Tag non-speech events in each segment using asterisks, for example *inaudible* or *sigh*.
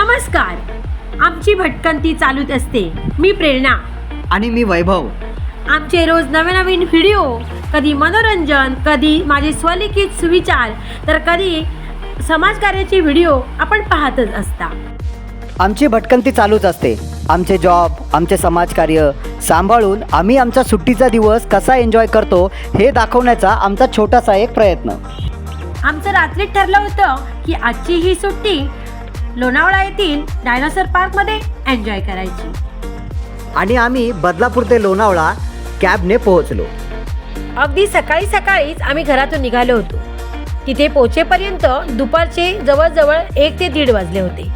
नमस्कार. आमची भटकंती चालूच असते. मी प्रेरणा. आणि मी वैभव. आमचे रोज नवे नवीन व्हिडिओ कधी मनोरंजन कधी माझे स्वलिखित सुविचार तर कधी समाजकार्याचे व्हिडिओ आपण पाहतच असता. आमची भटकंती चालूच असते. आमचे जॉब आमचे समाजकार्य सांभाळून आम्ही आमचा सुट्टीचा दिवस कसा एन्जॉय करतो हे दाखवण्याचा आमचा छोटासा एक प्रयत्न. आमचं रात्रीत ठरलं होतं की आजची ही सुट्टी लोणावळा येथील डायनासोर पार्कमध्ये एन्जॉय करायची. आणि आम्ही बदलापूर ते लोणावळा कॅबने पोहोचलो. अगदी सकाळी सकाळीच आम्ही घरातून निघालो होतो. तिथे पोहोचेपर्यंत दुपारचे जवळजवळ एक ते दीड वाजले होते.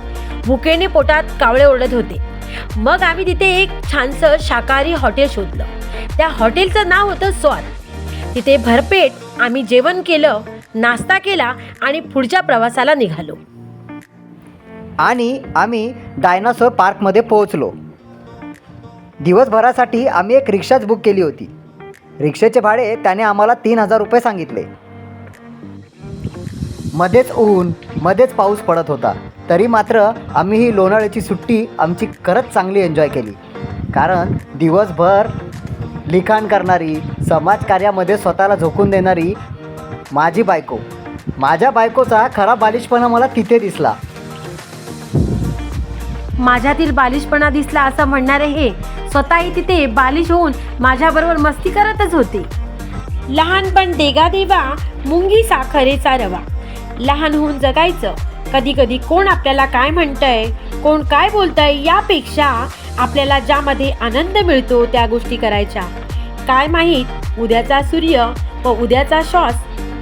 भुकेने पोटात कावळे ओरडत होते. मग आम्ही तिथे एक छानसं शाकाहारी हॉटेल शोधलं. त्या हॉटेलचं नाव होतं स्वाद. तिथे भरपेट आम्ही जेवण केलं नाश्ता केला आणि पुढच्या प्रवासाला निघालो. आणि आम्ही डायनासोर पार्कमध्ये पोहोचलो. दिवसभरासाठी आम्ही एक रिक्षाच बुक केली होती. रिक्षेचे भाडे त्याने आम्हाला तीन हजार रुपये सांगितले. मध्येच ऊन मध्येच पाऊस पडत होता. तरी मात्र आम्ही ही लोणाळ्याची सुट्टी आमची खरंच चांगली एन्जॉय केली. कारण दिवसभर लिखाण करणारी समाजकार्यामध्ये स्वतःला झोकून देणारी माझी बायको. माझ्या बायकोचा खरा बालिशपणा मला तिथे दिसला. माझ्यातील बालिशपणा दिसला असं म्हणणारे हे स्वतःही तिथे बालिश होऊन माझ्याबरोबर मस्ती करतच होते. लहानपण देगा देवा मुंगी साखरेचा रवा. लहान होऊन जगायचं. कधी कधी कोण आपल्याला काय म्हणतंय कोण काय बोलतंय यापेक्षा आपल्याला ज्यामध्ये आनंद मिळतो त्या गोष्टी करायच्या. काय माहीत उद्याचा सूर्य व उद्याचा श्वास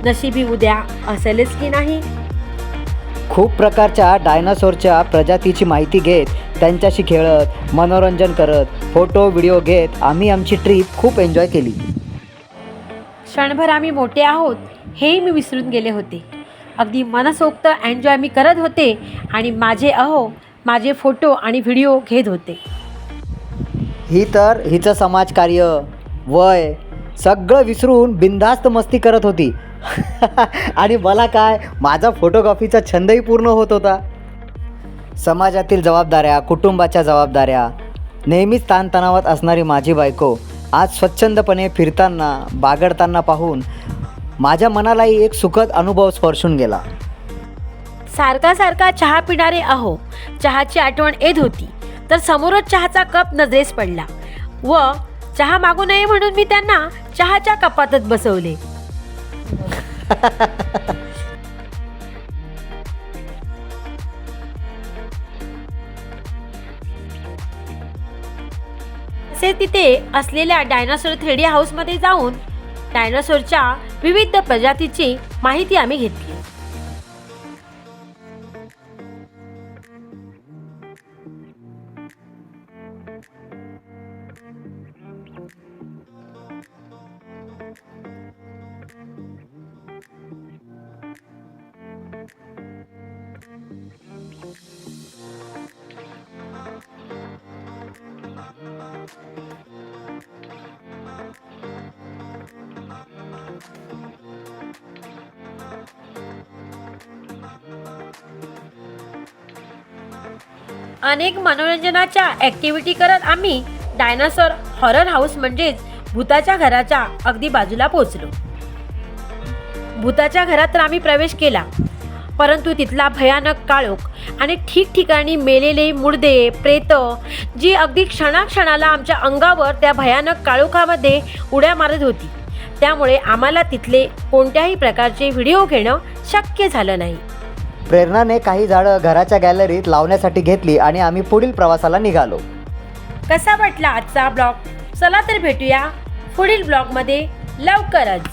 नशिबी उद्या असेलच की नाही? खूप प्रकारच्या डायनासोरच्या प्रजातीची माहिती घेत त्यांच्याशी खेळत मनोरंजन करत फोटो व्हिडिओ घेत आम्ही आमची ट्रीप खूप एन्जॉय केली. क्षणभर आम्ही मोठे आहोत हे मी विसरून गेले होते. अगदी मनसोक्त एन्जॉय मी करत होते आणि माझे अहो माझे फोटो आणि व्हिडिओ घेत होते. ही तर हिचं समाजकार्य वय सगळं विसरून बिनधास्त मस्ती करत होती. *laughs* आणि मला काय माझा फोटोग्राफीचा छंदही पूर्ण होत होता. समाजातील जबाबदाऱ्या कुटुंबाच्या जबाबदाऱ्या नेहमीच ताणतणावात असणारी माझी बायको आज स्वच्छंदपणे फिरताना बागडताना पाहून माझ्या मनालाही एक सुखद अनुभव स्पर्शून गेला. सारखा सारखा चहा पिणारे अहो चहाची आठवण येत होती. तर समोरच चहाचा कप नजरेस पडला. व चहा मागू नये म्हणून मी त्यांना चहाच्या कपातच बसवले. असे तिथे असलेल्या डायनासोर थ्रेडी हाऊसमध्ये जाऊन डायनासोरच्या विविध प्रजातीची माहिती आम्ही घेतली. अनेक मनोरंजनाच्या ॲक्टिव्हिटी करत आम्ही डायनासोर हॉरर हाऊस म्हणजेच भूताच्या घराच्या अगदी बाजूला पोहोचलो. भूताच्या घरात तर आम्ही प्रवेश केला. परंतु तिथला भयानक काळोख आणि ठिकठिकाणी मेलेले मुडदे प्रेत जी अगदी क्षणाक्षणाला आमच्या अंगावर त्या भयानक काळोखामध्ये उड्या मारत होती. त्यामुळे आम्हाला तिथले कोणत्याही प्रकारचे व्हिडिओ घेणं शक्य झालं नाही. प्रेरणाने काही झाडं घराच्या गॅलरीत लावण्यासाठी घेतली आणि आम्ही पुढील प्रवासाला निघालो. कसा वाटला आजचा ब्लॉग? चला तर भेटूया पुढील ब्लॉगमध्ये लवकरच.